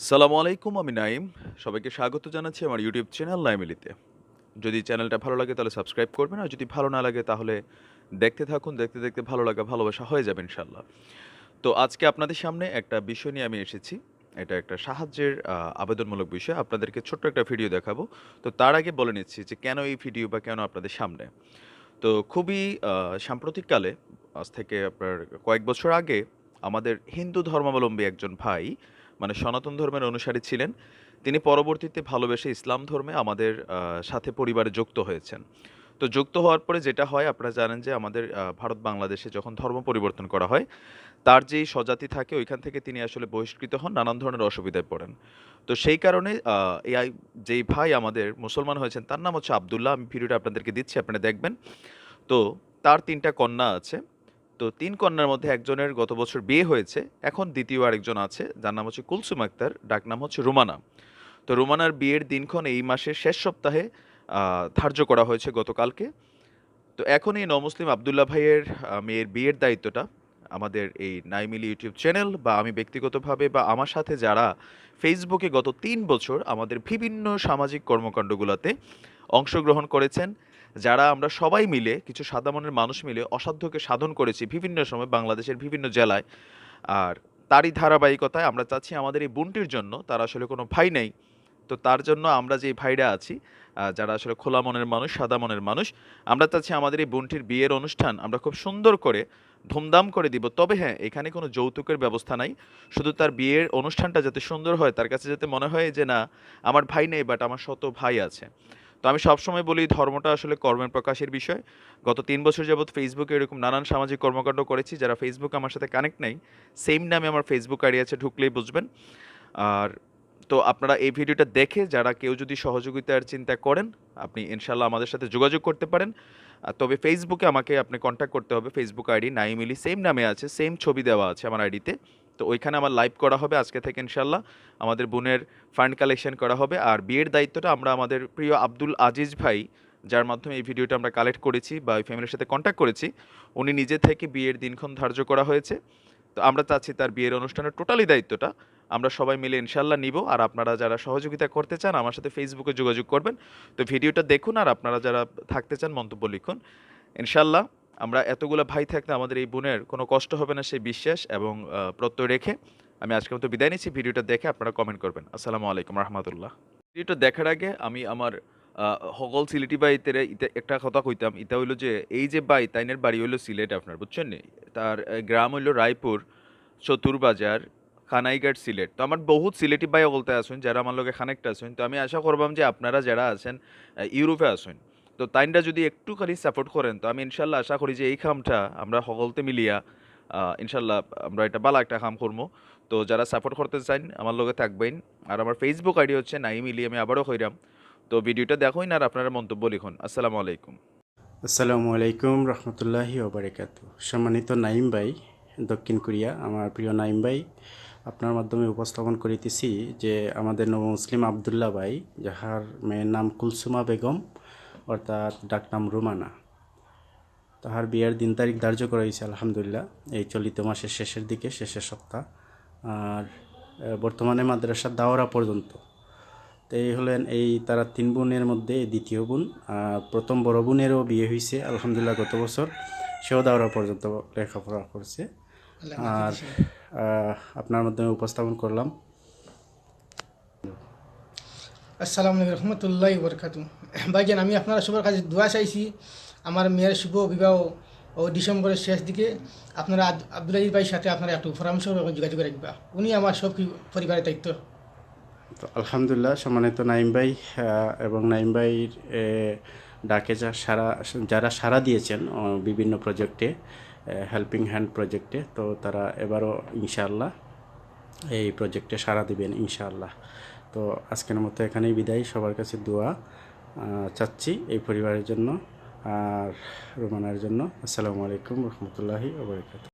সালামু আলাইকুম, আমি নাইম সবাইকে স্বাগত জানাচ্ছি আমার ইউটিউব চ্যানেল নাইমিলিতে যদি চ্যানেলটা ভালো লাগে তাহলে সাবস্ক্রাইব করবেন, আর যদি ভালো না লাগে তাহলে দেখতে থাকুন, দেখতে দেখতে ভালো লাগা, ভালোবাসা হয়ে যাবে ইনশাল্লাহ তো আজকে আপনাদের সামনে একটা বিষয় নিয়ে আমি এসেছি। এটা একটা সাহায্যের আবেদনমূলক বিষয়। আপনাদেরকে ছোট্ট একটা ভিডিও দেখাবো। তো তার আগে বলে নিচ্ছি যে কেন এই ভিডিও বা কেন আপনাদের সামনে? তো খুবই সাম্প্রতিককালে, আজ থেকে আপনার কয়েক বছর আগে আমাদের হিন্দু ধর্মাবলম্বী একজন ভাই মানে সনাতন ধর্মের অনুসারী ছিলেন। তিনি পরবর্তীতে ভালোবেসে ইসলাম ধর্মে আমাদের সাথে পরিবারে যুক্ত হয়েছেন। তো যুক্ত হওয়ার পরে যেটা হয়, আপনারা জানেন যে আমাদের ভারত বাংলাদেশে যখন ধর্ম পরিবর্তন করা হয়, তার যেই স্বজাতি থাকে, ওইখান থেকে তিনি আসলে বহিষ্কৃত হন, নানান ধরনের অসুবিধায় পড়েন। তো সেই কারণে এই যেই ভাই আমাদের মুসলমান হয়েছেন, তার নাম হচ্ছে আবদুল্লাহ, আমি ভিডিওটা আপনাদেরকে দিচ্ছি, আপনারা দেখবেন। তো তার তিনটা কন্যা আছে। তো তিন কন্যার মধ্যে একজনের গত বছর বিয়ে হয়েছে, এখন দ্বিতীয় আরেকজন আছে, যার নাম হচ্ছে কুলসুম আক্তার, ডাক নাম হচ্ছে রুমানা। তো রুমানার বিয়ের দিনক্ষণ এই মাসের শেষ সপ্তাহে ধার্য করা হয়েছে গতকালকে। তো এখন এই নমুসলিম আবদুল্লাহ ভাইয়ের মেয়ের বিয়ের দায়িত্বটা আমাদের এই নাইমিলি ইউটিউব চ্যানেল বা আমি ব্যক্তিগতভাবে বা আমার সাথে যারা ফেসবুকে গত তিন বছর আমাদের বিভিন্ন সামাজিক কর্মকাণ্ডগুলোতে অংশগ্রহণ করেছেন যারা আমরা সবাই মিলে, কিছু সাদা মনের মানুষ মিলে অসাধ্যকে সাধন করেছি বিভিন্ন সময় বাংলাদেশের বিভিন্ন জেলায়। আর তারই ধারাবাহিকতায় আমরা চাচ্ছি আমাদের এই বোনটির জন্য, তার আসলে কোনো ভাই নেই। তো তার জন্য আমরা যে ভাইরা আছি যারা আসলে খোলা মনের মানুষ, সাদা মনের মানুষ, আমরা চাচ্ছি আমাদের এই বোনটির বিয়ের অনুষ্ঠান আমরা খুব সুন্দর করে, ধুমধাম করে দিব। তবে হ্যাঁ এখানে কোনো যৌতুকের ব্যবস্থা নাই। শুধু তার বিয়ের অনুষ্ঠানটা যাতে সুন্দর হয়, তার কাছে যাতে মনে হয় যে না, আমার ভাই নেই বাট আমার শত ভাই আছে। তো আমি সবসময় বলি ধর্মটা আসলে কর্মের প্রকাশের বিষয়। গত তিন বছর যাবৎ ফেসবুকে এরকম নানান সামাজিক কর্মকাণ্ড করেছি, যারা ফেসবুক আমার সাথে কানেক্ট নেই সেম নামে আমার ফেসবুক আইডি আছে, ঢুকলেই বুঝবেন। আর তো আপনারা এই ভিডিওটা দেখে যারা কেউ যদি সহযোগিতার চিন্তা করেন, আপনি ইনশাল্লাহ আমাদের সাথে যোগাযোগ করতে পারেন। তবে ফেসবুকে আমাকে আপনি কন্ট্যাক্ট করতে হবে। ফেসবুক আইডি নাইমিলি সেম নামে আছে সেম ছবি দেওয়া আছে আমার আইডিতে। তো ওইখানে আমার লাইভ করা হবে আজকে থেকে ইনশাল্লাহ আমাদের বোনের ফান্ড কালেকশন করা হবে আর বিয়ের দায়িত্বটা আমরা আমাদের প্রিয় আব্দুল আজিজ ভাই, যার মাধ্যমে এই ভিডিওটা আমরা কালেক্ট করেছি বা ওই ফ্যামিলির সাথে কন্ট্যাক্ট করেছি, উনি নিজে থেকে বিয়ের দিনক্ষণ ধার্য করা হয়েছে। তো আমরা চাচ্ছি তার বিয়ের অনুষ্ঠানের টোটালি দায়িত্বটা, আমরা সবাই মিলে ইনশাল্লাহ নিব। আর আপনারা যারা সহযোগিতা করতে চান, আমার সাথে ফেসবুকে যোগাযোগ করবেন। তো ভিডিওটা দেখুন আর আপনারা যারা থাকতে চান মন্তব্য লিখুন। ইনশাল্লাহ আমরা এতগুলো ভাই থাকতে আমাদের এই বোনের কোনো কষ্ট হবে না সেই বিশ্বাস এবং প্রত্যয় রেখে আমি আজকের মতো বিদায় নিচ্ছি। ভিডিওটা দেখে আপনারা কমেন্ট করবেন। আসসালামু আলাইকুম রহমতুল্লাহ। ভিডিওটা দেখার আগে আমি আমার সকল সিলেটি তেরে ইতে একটা কথা কইতাম। ইটা হইল যে, এই যে বাই তাইনের বাড়ি হইল সিলেট আপনার, বুঝছেন নি? তার গ্রাম হইল রায়পুর, চতুরবাজার, খানাইঘাট সিলেট। তো আমার বহুত সিলেটি বাই বলতে আসুন যারা আমার লগে কানেক্ট আছেন। তো আমি আশা করবাম যে আপনারা যারা আছেন ইউরোপে আসুন তো তাইনটা যদি একটু খালি সাপোর্ট করেন, তো আমি ইনশাল্লাহ আশা করি যে এই খামটা আমরা সকলতে মিলিয়া ইনশাল্লাহ আমরা এটা বালা একটা কাম করব তো যারা সাপোর্ট করতে চান আমার লগে থাকবেন। আর আমার ফেসবুক আইডি হচ্ছে নাইম ইলি আমি আবারও কইরাম। তো ভিডিওটা দেখুন আর আপনারা মন্তব্য লিখুন। আসসালামু আলাইকুম। আসসালামু আলাইকুম রহমতুল্লাহি ওবরাকাতু সম্মানিত নাইম ভাই, দক্ষিণ কোরিয়া, আমার প্রিয় নাইম ভাই, আপনার মাধ্যমে উপস্থাপন করিতেছি যে আমাদের নব মুসলিম আবদুল্লাহ ভাই, যাহার মেয়ের নাম কুলসুমা বেগম অর্থাৎ ডাকনাম রুমানা। তাহার বিয়ের দিন তারিখ ধার্য করা হয়েছে আলহামদুলিল্লাহ। এই চলিত মাসের শেষের দিকে শেষের সপ্তাহ। আর বর্তমানে মাদ্রাসার দাওরা পর্যন্ত। তো এই হলেন এই তারা তিন বোনের মধ্যে দ্বিতীয় বোন। আর প্রথম বড় বোনেরও বিয়ে হয়েছে আলহামদুলিল্লাহ গত বছর। সেও দাওরা পর্যন্ত লেখাপড়া করছে। আর আপনার মাধ্যমে উপস্থাপন করলাম। আসসালামু আলাইকুম রহমতুল্লাহ বরকাতু ভাইজান, আমি আপনারা সবার কাছে দোয়া চাইছি, আমার মেয়ের শুভ বিবাহ ও ডিসেম্বরের শেষ দিকে আপনারা আব্দুল আজিজ ভাইয়ের সাথে আপনারা একটু পরামর্শ যোগাযোগ রাখবা। উনি আমার সব পরিবারের দায়িত্ব। আলহামদুলিল্লাহ, সম্মানিত নাইম ভাই এবং নাইম ভাইয়ের ডাকে যা সারা, যারা সারা দিয়েছেন বিভিন্ন প্রজেক্টে হেল্পিং হ্যান্ড প্রজেক্টে, তো তারা এবারও ইনশাআল্লাহ এই প্রজেক্টে সারা দিবেন ইনশাআল্লাহ। তো আজকের মতো এখানেই বিদায়। সবার কাছে দোয়া চাচ্ছি এই পরিবারের জন্য আর রোমানার জন্য। আসসালামু আলাইকুম রহমতুল্লাহি ওবরাকাতুহ